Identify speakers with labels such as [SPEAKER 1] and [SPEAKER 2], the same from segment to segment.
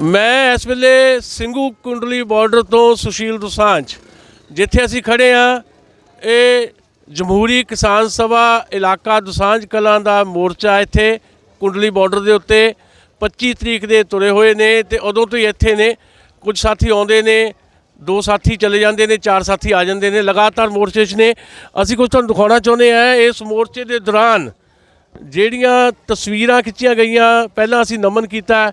[SPEAKER 1] ਮੈਂ ਇਸ ਵੇਲੇ ਸਿੰਘੂ ਕੁੰਡਲੀ ਬਾਰਡਰ ਤੋਂ ਸੁਸ਼ੀਲ ਦੁਸਾਂਝ, ਜਿੱਥੇ ਅਸੀਂ ਖੜੇ ਆ ਇਹ ਜਮਹੂਰੀ ਕਿਸਾਨ ਸਭਾ ਇਲਾਕਾ ਦੁਸਾਂਝ ਕਲਾਂ ਦਾ ਮੋਰਚਾ ਇੱਥੇ ਕੁੰਡਲੀ ਬਾਰਡਰ ਦੇ ਉੱਤੇ 25 ਤਰੀਕ ਦੇ ਤੁਰੇ ਹੋਏ ਨੇ ਤੇ ਉਦੋਂ ਤੋਂ ਹੀ ਇੱਥੇ ਨੇ। ਕੁਝ ਸਾਥੀ ਆਉਂਦੇ ਨੇ, ਦੋ ਸਾਥੀ ਚਲੇ ਜਾਂਦੇ ਨੇ, ਚਾਰ ਸਾਥੀ ਆ ਜਾਂਦੇ ਨੇ, ਲਗਾਤਾਰ ਮੋਰਚੇ 'ਚ ਨੇ। ਅਸੀਂ ਕੁਝ ਤੁਹਾਨੂੰ ਦਿਖਾਉਣਾ ਚਾਹੁੰਦੇ ਆ ਇਸ ਮੋਰਚੇ ਦੇ ਦੌਰਾਨ ਜਿਹੜੀਆਂ ਤਸਵੀਰਾਂ ਖਿੱਚੀਆਂ ਗਈਆਂ, ਪਹਿਲਾਂ ਅਸੀਂ ਨਮਨ ਕੀਤਾ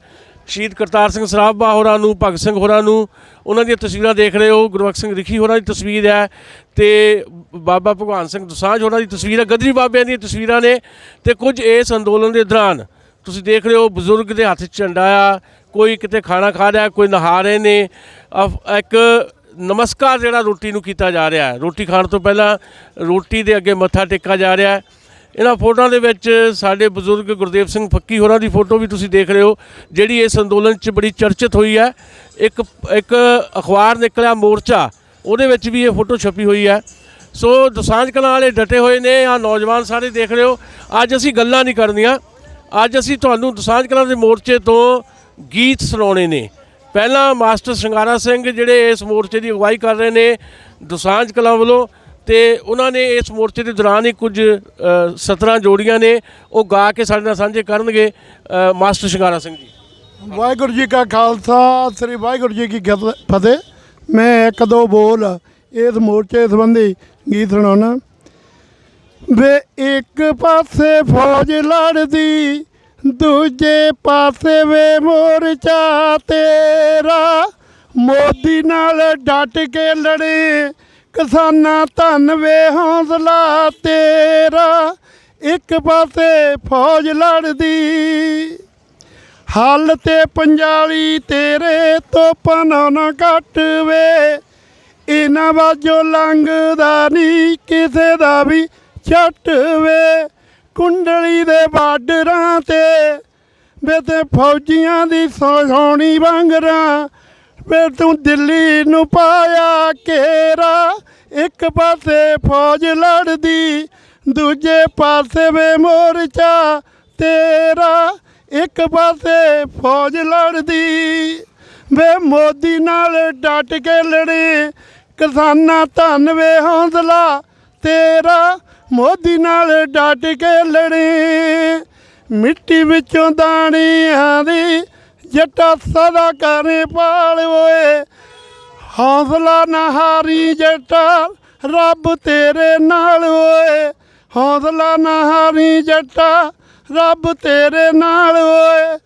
[SPEAKER 1] ਸ਼ਹੀਦ ਕਰਤਾਰ ਸਿੰਘ ਸਰਾਭਾ ਹੋਰਾਂ ਨੂੰ, ਭਗਤ ਸਿੰਘ ਹੋਰਾਂ ਨੂੰ, ਉਹਨਾਂ ਦੀਆਂ ਤਸਵੀਰਾਂ ਦੇਖ ਰਹੇ ਹੋ ਗੁਰਬਖਸ਼ ਸਿੰਘ ਰਿਖੀ ਹੋਰਾਂ ਦੀ ਤਸਵੀਰ ਹੈ ਤੇ ਬਾਬਾ ਭਗਵਾਨ ਸਿੰਘ ਦੁਸਾਂਝ ਹੋਰਾਂ ਦੀ ਤਸਵੀਰ ਹੈ, ਗਦਰੀ ਬਾਬਿਆਂ ਦੀਆਂ ਤਸਵੀਰਾਂ ਨੇ ਤੇ ਕੁਝ ਇਸ ਅੰਦੋਲਨ ਦੇ ਦੌਰਾਨ ਤੁਸੀਂ ਦੇਖ ਰਹੇ ਹੋ, ਬਜ਼ੁਰਗ ਦੇ ਹੱਥ 'ਚ ਝੰਡਾ ਆ, ਕੋਈ ਕਿਤੇ ਖਾਣਾ ਖਾ ਰਿਹਾ, ਕੋਈ ਨਹਾ ਰਹੇ ਨੇ, ਅਫ- ਇੱਕ ਨਮਸਕਾਰ ਜਿਹੜਾ ਰੋਟੀ ਨੂੰ ਕੀਤਾ ਜਾ ਰਿਹਾ ਹੈ, ਰੋਟੀ ਖਾਣ ਤੋਂ ਪਹਿਲਾਂ ਰੋਟੀ ਦੇ ਅੱਗੇ ਮੱਥਾ ਟੇਕਾ ਜਾ ਰਿਹਾ ਹੈ ਇਹਨਾਂ ਫੋਟੋਆਂ ਦੇ ਵਿੱਚ ਸਾਡੇ ਬਜ਼ੁਰਗ ਗੁਰਦੇਵ ਸਿੰਘ ਫੱਕੀ ਹੋਰਾਂ ਦੀ ਫੋਟੋ ਵੀ ਤੁਸੀਂ ਦੇਖ ਰਹੇ ਹੋ, ਜਿਹੜੀ ਇਸ ਅੰਦੋਲਨ 'ਚ ਬੜੀ ਚਰਚਿਤ ਹੋਈ ਹੈ। ਇੱਕ ਇੱਕ ਅਖਬਾਰ ਨਿਕਲਿਆ ਮੋਰਚਾ, ਉਹਦੇ ਵਿੱਚ ਵੀ ਇਹ ਫੋਟੋ ਛਪੀ ਹੋਈ ਹੈ। ਸੋ ਦੁਸਾਂਝ ਕਲਾਂ ਵਾਲੇ ਡਟੇ ਹੋਏ ਨੇ ਆ ਨੌਜਵਾਨ ਸਾਰੇ ਦੇਖ ਰਹੇ ਹੋ। ਅੱਜ ਅਸੀਂ ਗੱਲਾਂ ਨਹੀਂ ਕਰਨੀਆਂ। ਅੱਜ ਅਸੀਂ ਤੁਹਾਨੂੰ ਦੁਸਾਂਝ ਕਲਾਂ ਦੇ ਮੋਰਚੇ ਤੋਂ ਗੀਤ ਸੁਣਾਉਣੇ ਨੇ। ਪਹਿਲਾਂ ਮਾਸਟਰ ਸ਼ਿੰਗਾਰਾ ਸਿੰਘ ਜਿਹੜੇ ਇਸ ਮੋਰਚੇ ਦੀ ਅਗਵਾਈ ਕਰ ਰਹੇ ਨੇ ਦੁਸਾਂਝ ਕਲਾਂ ਵੱਲੋਂ ਤੇ ਉਹਨਾਂ ਨੇ ਇਸ ਮੋਰਚੇ ਦੇ ਦੌਰਾਨ ਹੀ ਕੁਝ ਅ, 17 ਜੋੜੀਆਂ ਨੇ ਉਹ ਗਾ ਕੇ ਸਾਡੇ ਨਾਲ ਸਾਂਝੇ ਕਰਨਗੇ ਮਾਸਟਰ ਸ਼ਿੰਗਾਰਾ ਸਿੰਘ ਜੀ।
[SPEAKER 2] ਵਾਹਿਗੁਰੂ ਜੀ ਕਾ ਖਾਲਸਾ ਸ੍ਰੀ ਵਾਹਿਗੁਰੂ ਜੀ ਕੀ ਗਤ- ਫਤਿਹ। ਮੈਂ ਇੱਕ ਦੋ ਬੋਲ ਇਸ ਮੋਰਚੇ ਸੰਬੰਧੀ ਗੀਤ ਸੁਣਾਉਣਾ। ਵੇ ਇੱਕ ਪਾਸੇ ਫੌਜ ਲੜਦੀ ਦੂਜੇ ਪਾਸੇ ਵੇ ਮੋਰਚਾ ਤੇਰਾ। ਮੋਦੀ ਨਾਲ ਡਟ ਕੇ ਲੜੇ ਕਿਸਾਨਾਂ ਧੰਨ ਵੇ ਹੌਸਲਾ ਤੇਰਾ, ਇੱਕ ਪਾਸੇ ਫੌਜ ਲੜਦੀ। ਹੱਲ ਤੇ ਪੰਜਾਲੀ ਤੇਰੇ ਤੋਂ ਪਨਾ ਘੱਟ ਵੇ ਇਹਨਾਂ ਬਾਝੋਂ ਲੰਘਦਾ ਨਹੀਂ ਕਿਸੇ ਦਾ ਵੀ ਛੱਟ ਵੇ ਕੁੰਡਲੀ ਦੇ ਬਾਰਡਰਾਂ ਤੇ, ਵੇ ਤੇ ਫੌਜੀਆਂ ਦੀ ਸੋਹਣੀ ਵਾਂਗਰਾਂ ਵੇ ਤੂੰ ਦਿੱਲੀ ਨੂੰ ਪਾਇਆ ਘੇਰਾ, ਇੱਕ ਪਾਸੇ ਫੌਜ ਲੜਦੀ, ਦੂਜੇ ਪਾਸੇ ਵੇ ਮੋਰਚਾ ਤੇਰਾ, ਇੱਕ ਪਾਸੇ ਫੌਜ ਲੜਦੀ। ਵੇ ਮੋਦੀ ਨਾਲ ਡਟ ਕੇ ਲੜੇ, ਕਿਸਾਨਾਂ ਧੰਨ ਵੇ ਹੌਸਲਾ ਤੇਰਾ, ਮੋਦੀ ਨਾਲ ਡਟ ਕੇ ਲੜੇ। ਮਿੱਟੀ ਵਿੱਚੋਂ ਦਾਣਿਆਂ ਦੀ ਜੱਟਾ ਸਦਾ ਕਰੇ ਪਾਲ ਓਏ। ਹੌਸਲਾ ਨਾ ਹਾਰੀ ਜੱਟਾ, ਰੱਬ ਤੇਰੇ ਨਾਲ ਓਏ। ਹੌਸਲਾ ਨਾ ਹਾਰੀ ਜੱਟਾ, ਰੱਬ ਤੇਰੇ ਨਾਲ ਓਏ।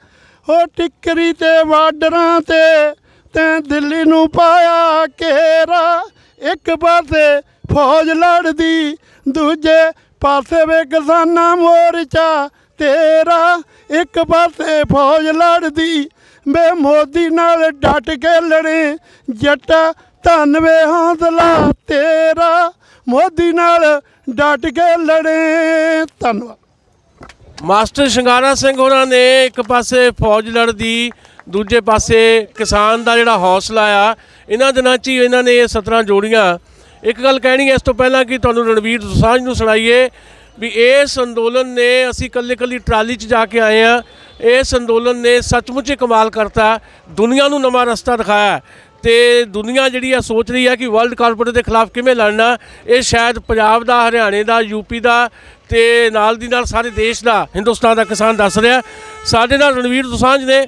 [SPEAKER 2] ਓ ਟਿੱਕਰੀ ਤੇ ਬਾਰਡਰਾਂ ਤੇ ਤੈਂ ਦਿੱਲੀ ਨੂੰ ਪਾਇਆ ਘੇਰਾ। ਇੱਕ ਪਾਸੇ ਫੌਜ ਲੜਦੀ, ਦੂਜੇ ਪਾਸੇ ਵੇ ਕਿਸਾਨਾਂ ਮੋਰਚਾ। ਤੇਰਾ ਇੱਕ ਪਾਸੇ ਫੌਜ ਲੜਦੀ, ਵੇ ਮੋਦੀ ਨਾਲ ਡਟ ਕੇ ਲੜੇ। ਜੱਟਾ ਧੰਨ ਵੇ ਹੌਸਲਾ, ਤੇਰਾ ਮੋਦੀ ਨਾਲ ਡਟ ਕੇ ਲੜੇ। ਧੰਨਵਾਦ।
[SPEAKER 1] ਮਾਸਟਰ ਸ਼ਿੰਗਾਰਾ ਸਿੰਘ ਹੋਰਾਂ ਨੇ ਇੱਕ ਪਾਸੇ ਫੌਜ ਲੜਦੀ, ਦੂਜੇ ਪਾਸੇ ਕਿਸਾਨ ਦਾ ਜਿਹੜਾ ਹੌਸਲਾ ਆ, ਇਹਨਾਂ ਦਿਨਾਂ 'ਚ ਹੀ ਇਹਨਾਂ ਨੇ ਇਹ 17 ਜੋੜੀਆਂ। ਇੱਕ ਗੱਲ ਕਹਿਣੀ ਹੈ, ਇਸ ਤੋਂ ਪਹਿਲਾਂ ਕਿ ਤੁਹਾਨੂੰ ਰਣਵੀਰ ਦੁਸਾਂਝ ਨੂੰ ਸੁਣਾਈਏ ਵੀ ਇਸ ਅੰਦੋਲਨ ਨੇ ਅਸੀਂ ਕੱਲੇ ਕੱਲੀ ਟਰਾਲੀ 'ਚ ਜਾ ਕੇ ਆਏ ਆ ਇਸ ਅੰਦੋਲਨ ਨੇ ਸੱਚਮੁੱਚ ਕਮਾਲ ਕਰਤਾ। ਦੁਨੀਆ ਨੂੰ ਨਵਾਂ ਰਸਤਾ ਦਿਖਾਇਆ ਤੇ ਦੁਨੀਆ ਜਿਹੜੀ ਆ ਸੋਚ ਰਹੀ ਹੈ ਕਿ ਵਰਲਡ ਕਾਰਪੋਰੇਟ ਦੇ ਖਿਲਾਫ ਕਿਵੇਂ ਲੜਨਾ। ਇਹ ਸ਼ਾਇਦ ਪੰਜਾਬ ਦਾ, ਹਰਿਆਣੇ ਦਾ ਯੂਪੀ ਦਾ ਤੇ ਨਾਲ ਦੀ ਨਾਲ ਸਾਰੇ ਦੇਸ਼ ਦਾ, ਹਿੰਦੁਸਤਾਨ ਦਾ ਕਿਸਾਨ ਦੱਸ ਰਿਹਾ। ਸਾਡੇ ਨਾਲ ਰਣਵੀਰ ਦੁਸਾਂਝ ਨੇ।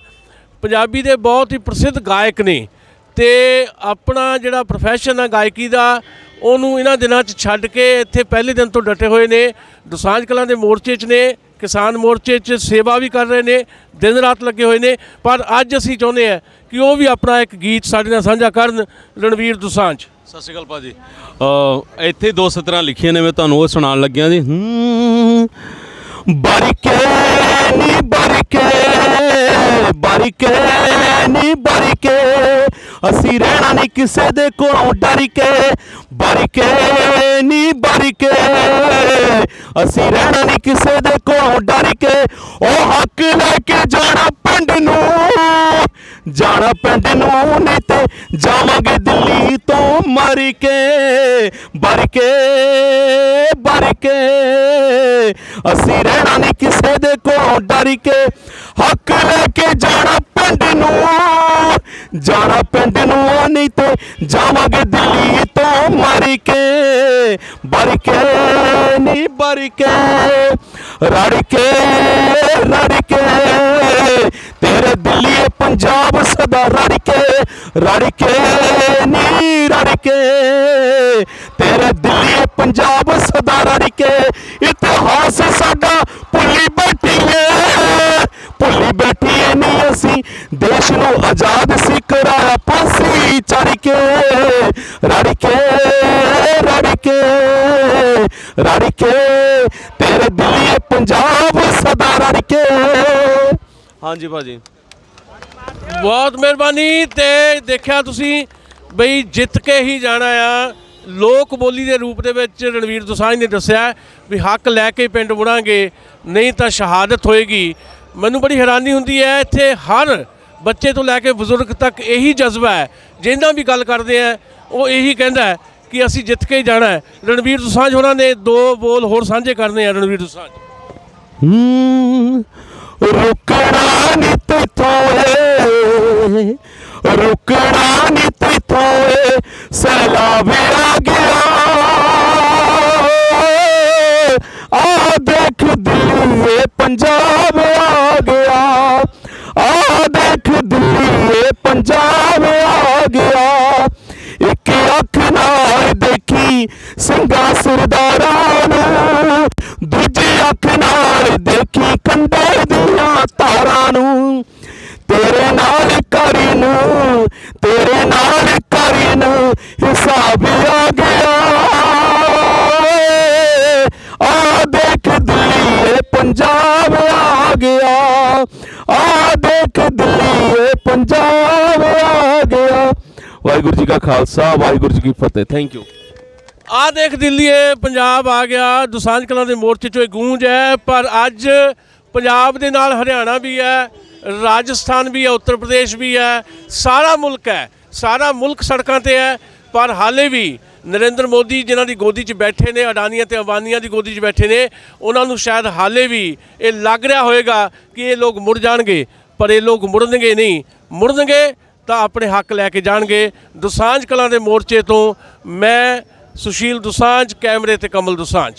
[SPEAKER 1] ਪੰਜਾਬੀ ਦੇ ਬਹੁਤ ਹੀ ਪ੍ਰਸਿੱਧ ਗਾਇਕ ਨੇ। ਤੇ ਆਪਣਾ ਜਿਹੜਾ ਪ੍ਰੋਫੈਸ਼ਨ ਆ ਗਾਇਕੀ ਦਾ, ਉਹਨੂੰ ਇਹਨਾਂ ਦਿਨਾਂ 'ਚ ਛੱਡ ਕੇ ਇੱਥੇ ਪਹਿਲੇ ਦਿਨ ਤੋਂ ਡਟੇ ਹੋਏ ਨੇ। ਦੁਸਾਂਝ ਕਲਾਂ ਦੇ ਮੋਰਚੇ 'ਚ ਨੇ, ਕਿਸਾਨ ਮੋਰਚੇ 'ਚ ਸੇਵਾ ਵੀ ਕਰ ਰਹੇ ਨੇ, ਦਿਨ ਰਾਤ ਲੱਗੇ ਹੋਏ ਨੇ। ਪਰ ਅੱਜ ਅਸੀਂ ਚਾਹੁੰਦੇ ਆ ਕਿ ਉਹ ਵੀ ਆਪਣਾ ਇੱਕ ਗੀਤ ਸਾਡੇ ਨਾਲ ਸਾਂਝਾ ਕਰਨ, ਰਣਵੀਰ ਦੁਸਾਂਝ।
[SPEAKER 3] ਸਤਿ ਸ਼੍ਰੀ ਅਕਾਲ ਭਾਜੀ। ਅ ਇੱਥੇ ਦੋ ਸਤਰਾਂ ਲਿਖੀਆਂ ਨੇ, ਮੈਂ ਤੁਹਾਨੂੰ ਉਹ ਸੁਣਾਉਣ ਲੱਗਿਆ ਜੀ। ਹੂੰ ਨੀ ਬਾਰੀਕੇ ਬਾਰੀਕੇ ਨੀ ਬਾਰੀਕੇ। ਅਸੀਂ ਰਹਿਣਾ ਨਹੀਂ ਕਿਸੇ ਦੇ ਕੋਲੋਂ ਡਰ ਕੇ ਬਾਰੀਕੇ ਨੀ ਬਾਰੀਕੇ। ਅਸੀਂ ਰਹਿਣਾ ਨਹੀਂ ਕਿਸੇ ਦੇ ਕੋਲੋਂ ਡਰ ਕੇ ਉਹ ਹੱਕ ਲੈ ਕੇ ਜਾਣਾ ਪਿੰਡ ਨੂੰ। ਜਾਣਾ ਪਿੰਡ ਨੂੰ ਨਹੀਂ ਤੇ ਜਾਵਾਂਗੇ ਦਿੱਲੀ ਤੋਂ ਮਰ ਕੇ ਬਰ ਕੇ ਬਰ ਕੇ ਅਸੀਂ ਰਹਿਣਾ ਨਹੀਂ ਕਿਸੇ ਦੇ ਕੋਲੋਂ ਡਰ ਕੇ ਹੱਕ ਲੈ ਕੇ ਜਾ ਜਾਣਾ ਪਿੰਡ ਨੂੰ ਆ ਨਹੀਂ ਤੇ ਜਾਵਾਂਗੇ ਦਿੱਲੀ ਤੋਂ ਮਰ ਕੇ, ਬਰ ਕੇ ਨੀ ਬਰ ਕੇ, ਰੜ ਕੇ ਰੜ ਕੇ। ਤੇਰੇ ਦਿੱਲੀ ਪੰਜਾਬ ਸਦਾ ਰੜ ਕੇ ਰੜ ਕੇ ਨੀ ਰੜ ਕੇ। ਤੇਰੇ ਦਿੱਲੀ ਪੰਜਾਬ ਸਦਾ ਰੜ ਕੇ, ਇਤਿਹਾਸ ਸਾਡਾ ਦੇਸ਼ ਨੂੰ ਆਜ਼ਾਦ ਸੀ ਕਰਾਇਆ ਫਾਂਸੀ ਚੜ ਕੇ ਤੇਰੇ ਦਿੱਲੀ ਪੰਜਾਬ ਸਦਾ ਰੜ ਹਾਂਜੀ ਭਾਜੀ।
[SPEAKER 1] ਬਹੁਤ ਮਿਹਰਬਾਨੀ ਤੇ ਦੇਖਿਆ ਤੁਸੀਂ ਬਈ ਜਿੱਤ ਕੇ ਹੀ ਜਾਣਾ ਆ। ਲੋਕ ਬੋਲੀ ਦੇ ਰੂਪ ਦੇ ਵਿੱਚ ਰਣਵੀਰ ਦੋਸਾਂਝ ਨੇ ਦੱਸਿਆ ਵੀ ਹੱਕ ਲੈ ਕੇ ਪਿੰਡ ਮੁੜਾਂਗੇ, ਨਹੀਂ ਤਾਂ ਸ਼ਹਾਦਤ ਹੋਏਗੀ। ਮੈਨੂੰ ਬੜੀ ਹੈਰਾਨੀ ਹੁੰਦੀ ਹੈ, ਇੱਥੇ ਹਰ ਬੱਚੇ ਤੋਂ ਲੈ ਕੇ ਬਜ਼ੁਰਗ ਤੱਕ ਇਹੀ ਜਜ਼ਬਾ ਹੈ, ਜਿਹਨਾਂ ਵੀ ਗੱਲ ਕਰਦੇ ਆ, ਉਹ ਇਹੀ ਕਹਿੰਦਾ ਹੈ ਕਿ ਅਸੀਂ ਜਿੱਤ ਕੇ ਹੀ ਜਾਣਾ ਹੈ। ਰਣਵੀਰ ਦੋਸਾਂਝ ਹੋਰਾਂ ਨੇ ਦੋ ਬੋਲ ਹੋਰ ਸਾਂਝੇ ਕਰਨੇ ਆ, ਰਣਵੀਰ ਦੋਸਾਂਝ।
[SPEAKER 3] ਹੂੰ, ਰੁਕਣਾ ਨੀ ਤੇਥੋਂ ਏ ਰੁਕਣਾ ਨੀ ਤੇਥੋਂ ਏ ਸੈਲਾਬ ਆ ਗਿਆ ਸਰਦਾਰਾਂ ਨੂੰ, ਦੂਜੀ ਅੱਖ ਨਾਲ ਦੇਖੀ ਕੰਡੇ ਦੀਆਂ ਤਾਰਾਂ ਨੂੰ। ਤੇਰੇ ਨਾਲ ਕਰੀ ਨੂੰ, ਤੇਰੇ ਨਾਲ ਕਰੀ ਨੂੰ ਹਿਸਾਬ ਆ ਗਿਆ। ਆ ਦੇਖ ਦਿੱਲੀ ਏ ਪੰਜਾਬ ਆ ਗਿਆ। ਆ ਦੇਖ ਦਿੱਲੀ ਏ ਪੰਜਾਬ ਆ ਗਿਆ। ਵਾਹਿਗੁਰੂ ਜੀ ਕਾ ਖਾਲਸਾ, ਵਾਹਿਗੁਰੂ ਜੀ ਕੀ ਫਤਿਹ। ਥੈਂਕ ਯੂ
[SPEAKER 1] ਆ ਦੇਖ ਦਿੱਲੀ ਏ, ਪੰਜਾਬ ਆ ਗਿਆ, ਦੁਸਾਂਝ ਕਲਾਂ ਦੇ ਮੋਰਚੇ 'ਚੋਂ ਇਹ ਗੂੰਜ ਹੈ, ਪਰ ਅੱਜ ਪੰਜਾਬ ਦੇ ਨਾਲ ਹਰਿਆਣਾ ਵੀ ਹੈ, ਰਾਜਸਥਾਨ ਵੀ ਹੈ, ਉੱਤਰ ਪ੍ਰਦੇਸ਼ ਵੀ ਹੈ, ਸਾਰਾ ਮੁਲਕ ਹੈ, ਸਾਰਾ ਮੁਲਕ ਸੜਕਾਂ ਤੇ ਹੈ, ਪਰ ਹਾਲੇ ਵੀ ਨਰਿੰਦਰ ਮੋਦੀ ਜਿਨ੍ਹਾਂ ਦੀ ਗੋਦੀ 'ਚ ਬੈਠੇ ਨੇ, ਅਡਾਨੀਆਂ ਤੇ ਅੰਬਾਨੀਆਂ ਦੀ ਗੋਦੀ 'ਚ ਬੈਠੇ ਨੇ, ਉਹਨਾਂ ਨੂੰ ਸ਼ਾਇਦ ਹਾਲੇ ਵੀ ਇਹ ਲੱਗ ਰਿਹਾ ਹੋਵੇਗਾ ਕਿ ਇਹ ਲੋਕ ਮੁੜ ਜਾਣਗੇ, ਪਰ ਇਹ ਲੋਕ ਮੁੜਨਗੇ ਨਹੀਂ। ਮੁੜਨਗੇ ਤਾਂ ਆਪਣੇ ਹੱਕ ਲੈ ਕੇ ਜਾਣਗੇ। ਦੁਸਾਂਝ ਕਲਾਂ ਦੇ ਮੋਰਚੇ ਤੋਂ ਮੈਂ ਸੁਸ਼ੀਲ ਦੁਸਾਂਝ ਕੈਮਰੇ ਤੇ ਕਮਲ ਦੁਸਾਂਝ।